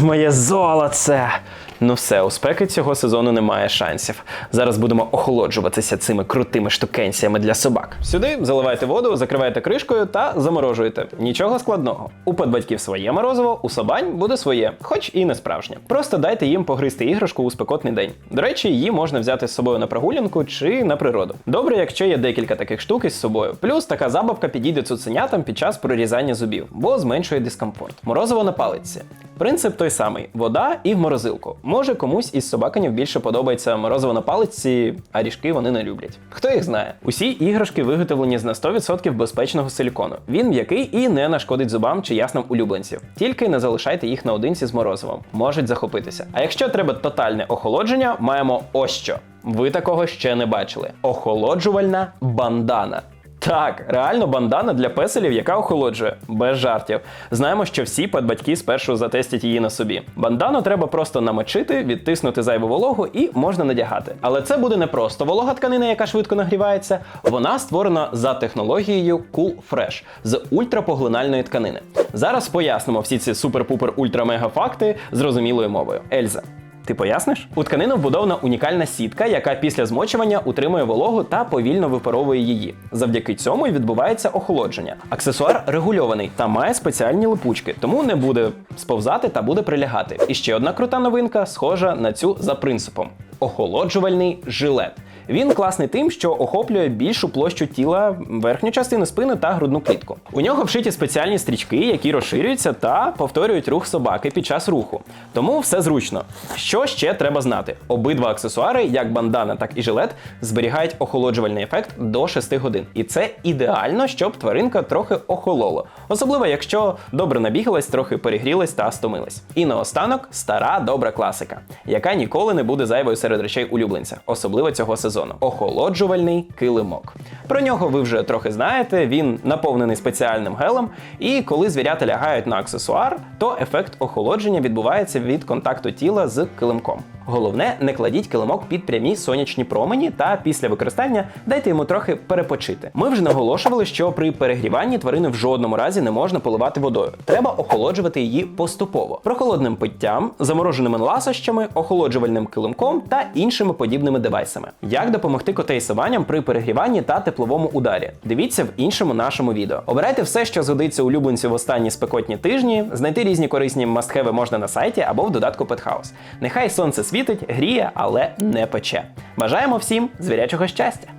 моє золоце! Ну все, у спеки цього сезону немає шансів. Зараз будемо охолоджуватися цими крутими штукенціями для собак. Сюди заливайте воду, закриваєте кришкою та заморожуєте. Нічого складного. У подбатьків своє морозиво, у собань буде своє, хоч і не справжнє. Просто дайте їм погризти іграшку у спекотний день. До речі, її можна взяти з собою на прогулянку чи на природу. Добре, якщо є декілька таких штук із собою. Плюс така забавка підійде цуценятам під час прорізання зубів, бо зменшує дискомфорт. Морозиво на паличці. Принцип той самий: вода і в морозилку. Може комусь із собаканів більше подобається морозиво на паличці, а ріжки вони не люблять. Хто їх знає? Усі іграшки виготовлені з на 100% безпечного силікону. Він м'який і не нашкодить зубам чи яснам улюбленців. Тільки не залишайте їх наодинці з морозивом, можуть захопитися. А якщо треба тотальне охолодження, маємо ось що. Ви такого ще не бачили: охолоджувальна бандана. Так, реально бандана для песелів, яка охолоджує, без жартів. Знаємо, що всі подбатьки спершу затестять її на собі. Бандану треба просто намочити, відтиснути зайву вологу і можна надягати. Але це буде не просто волога тканина, яка швидко нагрівається. Вона створена за технологією Cool Fresh з ультрапоглинальної тканини. Зараз пояснимо всі ці супер-пупер ультра-мега факти зрозумілою мовою. Ельза. Ти поясниш? У тканину вбудована унікальна сітка, яка після змочування утримує вологу та повільно випаровує її. Завдяки цьому і відбувається охолодження. Аксесуар регульований та має спеціальні липучки, тому не буде сповзати та буде прилягати. І ще одна крута новинка, схожа на цю за принципом: охолоджувальний жилет. Він класний тим, що охоплює більшу площу тіла, верхню частину спини та грудну клітку. У нього вшиті спеціальні стрічки, які розширюються та повторюють рух собаки під час руху. Тому все зручно. Що ще треба знати? Обидва аксесуари, як бандана, так і жилет, зберігають охолоджувальний ефект до 6 годин. І це ідеально, щоб тваринка трохи охолола. Особливо, якщо добре набігалась, трохи перегрілась та стомилась. І наостанок стара добра класика, яка ніколи не буде зайвою серед речей улюбленця, особливо цього сезону. Охолоджувальний килимок. Про нього ви вже трохи знаєте. Він наповнений спеціальним гелем, і коли звірята лягають на аксесуар, то ефект охолодження відбувається від контакту тіла з килимком. Головне, не кладіть килимок під прямі сонячні промені та після використання дайте йому трохи перепочити. Ми вже наголошували, що при перегріванні тварини в жодному разі не можна поливати водою. Треба охолоджувати її поступово прохолодним питтям, замороженими ласощами, охолоджувальним килимком та іншими подібними девайсами. Як допомогти котей собаням при перегріванні та тепловому ударі? Дивіться в іншому нашому відео. Обирайте все, що згодиться улюбленцю в останні спекотні тижні. Знайти різні корисні мастхеви можна на сайті або в додатку Pethouse. Нехай сонце світить, гріє, але не пече. Бажаємо всім звірячого щастя!